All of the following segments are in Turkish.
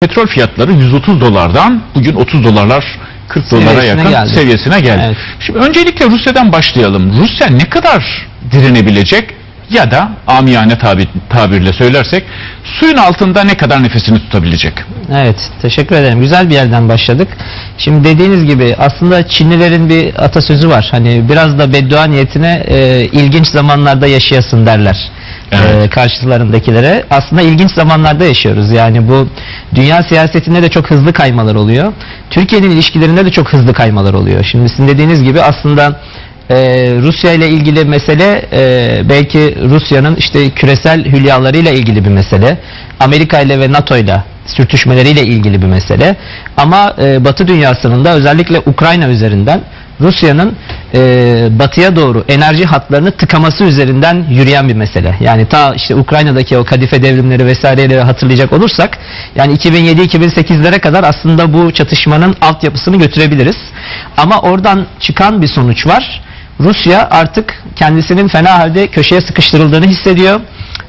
Petrol fiyatları 130 dolardan bugün 30 dolarlar 40 dolara Seviyesine yakın geldi. seviyesine geldi. Evet. Şimdi öncelikle Rusya'dan başlayalım. Rusya ne kadar direnebilecek ya da amiyane tabi, tabirle söylersek suyun altında ne kadar nefesini tutabilecek? Evet, teşekkür ederim. Güzel bir yerden başladık. Şimdi dediğiniz gibi aslında Çinlilerin bir atasözü var. Hani biraz da beddua niyetine e, ilginç zamanlarda yaşayasın derler. Evet. E, karşılarındakilere. Aslında ilginç zamanlarda yaşıyoruz. Yani bu dünya siyasetinde de çok hızlı kaymalar oluyor. Türkiye'nin ilişkilerinde de çok hızlı kaymalar oluyor. Şimdi sizin dediğiniz gibi aslında e, Rusya ile ilgili mesele e, belki Rusya'nın işte küresel hülyalarıyla ilgili bir mesele. Amerika ile ve NATO ile sürtüşmeleriyle ilgili bir mesele. Ama e, Batı dünyasının da özellikle Ukrayna üzerinden Rusya'nın e, batıya doğru enerji hatlarını tıkaması üzerinden yürüyen bir mesele. Yani ta işte Ukrayna'daki o kadife devrimleri vesaireleri hatırlayacak olursak yani 2007-2008'lere kadar aslında bu çatışmanın altyapısını götürebiliriz. Ama oradan çıkan bir sonuç var. Rusya artık kendisinin fena halde köşeye sıkıştırıldığını hissediyor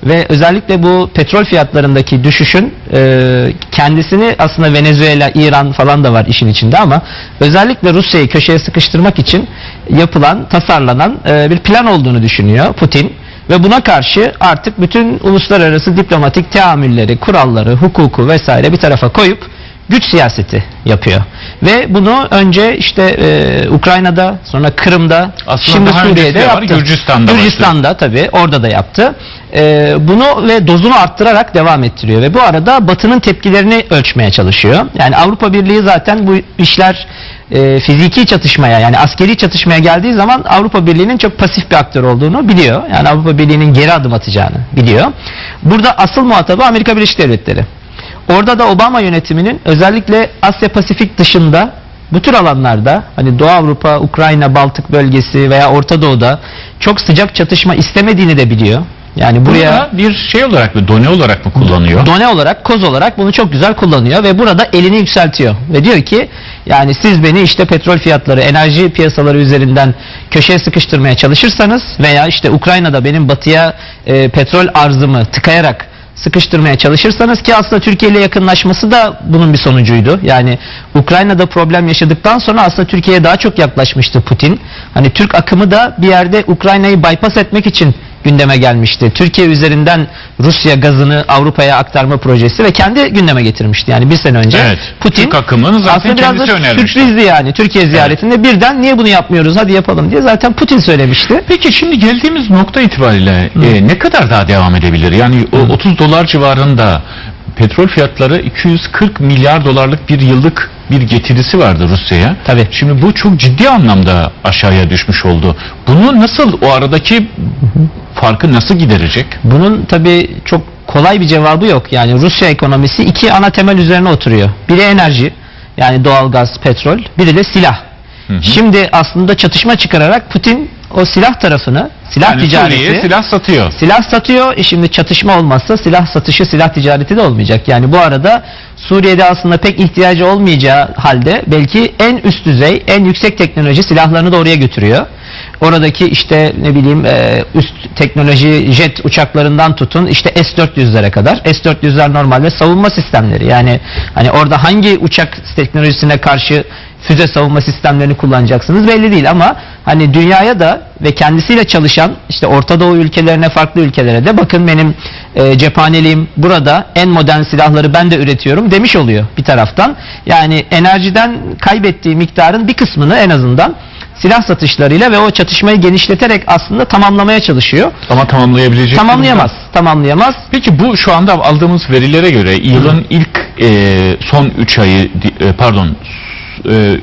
ve özellikle bu petrol fiyatlarındaki düşüşün e, kendisini aslında Venezuela, İran falan da var işin içinde ama özellikle Rusya'yı köşeye sıkıştırmak için yapılan, tasarlanan e, bir plan olduğunu düşünüyor Putin. Ve buna karşı artık bütün uluslararası diplomatik teamülleri, kuralları, hukuku vesaire bir tarafa koyup güç siyaseti yapıyor. Ve bunu önce işte e, Ukrayna'da, sonra Kırım'da, Aslında şimdi daha öncesi Suriye'de de var, yaptı. Gürcistan'da. Gürcistan'da tabii orada da yaptı. E, bunu ve dozunu arttırarak devam ettiriyor ve bu arada Batı'nın tepkilerini ölçmeye çalışıyor. Yani Avrupa Birliği zaten bu işler e, fiziki çatışmaya yani askeri çatışmaya geldiği zaman Avrupa Birliği'nin çok pasif bir aktör olduğunu biliyor. Yani Avrupa Birliği'nin geri adım atacağını biliyor. Burada asıl muhatabı Amerika Birleşik Devletleri. Orada da Obama yönetiminin özellikle Asya Pasifik dışında bu tür alanlarda hani Doğu Avrupa, Ukrayna, Baltık bölgesi veya Orta Doğu'da çok sıcak çatışma istemediğini de biliyor. Yani buraya Buraya bir şey olarak mı, done olarak mı kullanıyor? done olarak, koz olarak bunu çok güzel kullanıyor ve burada elini yükseltiyor. Ve diyor ki yani siz beni işte petrol fiyatları, enerji piyasaları üzerinden köşeye sıkıştırmaya çalışırsanız veya işte Ukrayna'da benim batıya e, petrol arzımı tıkayarak sıkıştırmaya çalışırsanız ki aslında Türkiye ile yakınlaşması da bunun bir sonucuydu. Yani Ukrayna'da problem yaşadıktan sonra aslında Türkiye'ye daha çok yaklaşmıştı Putin. Hani Türk akımı da bir yerde Ukrayna'yı bypass etmek için gündeme gelmişti. Türkiye üzerinden Rusya gazını Avrupa'ya aktarma projesi ve kendi gündeme getirmişti. Yani bir sene önce Evet. Putin Türk akımını zaten aslında biraz kendisi da sürprizdi yani Türkiye ziyaretinde birden niye bunu yapmıyoruz hadi yapalım diye zaten Putin söylemişti. Peki şimdi geldiğimiz nokta itibariyle e, ne kadar daha devam edebilir? Yani o 30 dolar civarında petrol fiyatları 240 milyar dolarlık bir yıllık bir getirisi vardı Rusya'ya. Tabii. Şimdi bu çok ciddi anlamda aşağıya düşmüş oldu. Bunu nasıl o aradaki farkı nasıl giderecek? Bunun tabi çok kolay bir cevabı yok. Yani Rusya ekonomisi iki ana temel üzerine oturuyor. Biri enerji yani doğalgaz, petrol, biri de silah. Şimdi aslında çatışma çıkararak Putin o silah tarafını, silah Yani ticareti Suriye'ye silah satıyor. Silah satıyor. E şimdi çatışma olmazsa silah satışı, silah ticareti de olmayacak. Yani bu arada Suriye'de aslında pek ihtiyacı olmayacağı halde belki en üst düzey, en yüksek teknoloji silahlarını da oraya götürüyor. Oradaki işte ne bileyim e, üst teknoloji jet uçaklarından tutun işte S-400'lere kadar. S-400'ler normalde savunma sistemleri. Yani hani orada hangi uçak teknolojisine karşı füze savunma sistemlerini kullanacaksınız belli değil ama hani dünyaya da ve kendisiyle çalışan işte Orta Doğu ülkelerine farklı ülkelere de bakın benim e, cephaneliğim burada en modern silahları ben de üretiyorum demiş oluyor bir taraftan. Yani enerjiden kaybettiği miktarın bir kısmını en azından silah satışlarıyla ve o çatışmayı genişleterek aslında tamamlamaya çalışıyor. Ama tamamlayabilecek Tamamlayamaz. durumda. Tamamlayamaz. Peki bu şu anda aldığımız verilere göre yılın ilk e, son 3 ayı e, pardon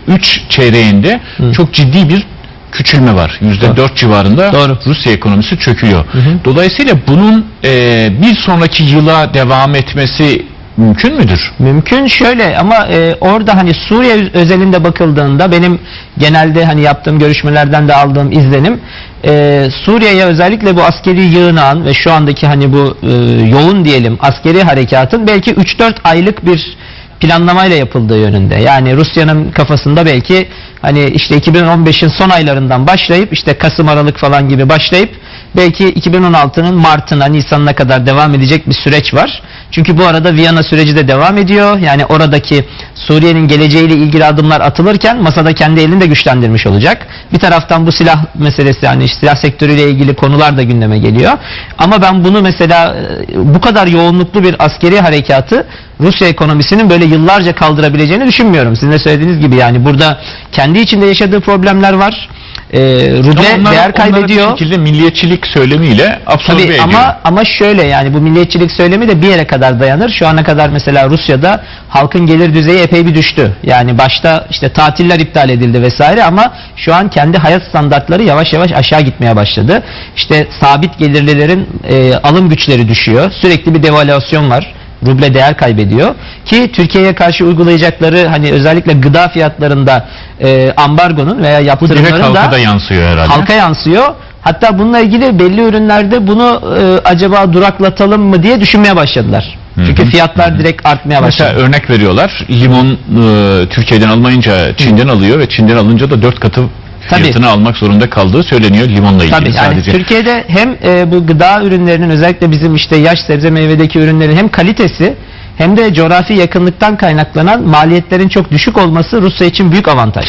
3 çeyreğinde çok ciddi bir küçülme var. %4 civarında Doğru. Rusya ekonomisi çöküyor. Dolayısıyla bunun e, bir sonraki yıla devam etmesi mümkün müdür? Mümkün şöyle ama e, orada hani Suriye özelinde bakıldığında benim genelde hani yaptığım görüşmelerden de aldığım izlenim e, Suriye'ye özellikle bu askeri yığınağın ve şu andaki hani bu e, yoğun diyelim askeri harekatın belki 3-4 aylık bir planlamayla yapıldığı yönünde. Yani Rusya'nın kafasında belki hani işte 2015'in son aylarından başlayıp işte Kasım Aralık falan gibi başlayıp belki 2016'nın Mart'ına, Nisan'ına kadar devam edecek bir süreç var. Çünkü bu arada Viyana süreci de devam ediyor. Yani oradaki Suriye'nin geleceğiyle ilgili adımlar atılırken masada kendi elini de güçlendirmiş olacak. Bir taraftan bu silah meselesi yani silah sektörüyle ilgili konular da gündeme geliyor. Ama ben bunu mesela e, bu kadar yoğunluklu bir askeri harekatı Rusya ekonomisinin böyle yıllarca kaldırabileceğini düşünmüyorum. Sizin de söylediğiniz gibi yani burada kendi içinde yaşadığı problemler var. Ee, ruble Onlar- değer kaybediyor. bir şekilde milliyetçilik söylemiyle absorbe Tabii ediyor. ama ama şöyle yani bu milliyetçilik söylemi de bir yere kadar dayanır. Şu ana kadar mesela Rusya'da halkın gelir düzeyi epey bir düştü. Yani başta işte tatiller iptal edildi vesaire ama şu an kendi hayat standartları yavaş yavaş aşağı gitmeye başladı. İşte sabit gelirlilerin e, alım güçleri düşüyor. Sürekli bir devalüasyon var. Ruble değer kaybediyor ki Türkiye'ye karşı uygulayacakları hani özellikle gıda fiyatlarında e, ambargonun veya yaptırımların halka da da yansıyor herhalde. halka yansıyor. Hatta bununla ilgili belli ürünlerde bunu e, acaba duraklatalım mı diye düşünmeye başladılar. Hı Çünkü hı. fiyatlar direkt artmaya Mesela başladı. örnek veriyorlar. Limon e, Türkiye'den almayınca Çin'den alıyor ve Çin'den alınca da dört katı Tabii. fiyatını almak zorunda kaldığı söyleniyor limonla ilgili Tabii yani sadece. Türkiye'de hem e, bu gıda ürünlerinin özellikle bizim işte yaş sebze meyvedeki ürünlerin hem kalitesi hem de coğrafi yakınlıktan kaynaklanan maliyetlerin çok düşük olması Rusya için büyük avantaj.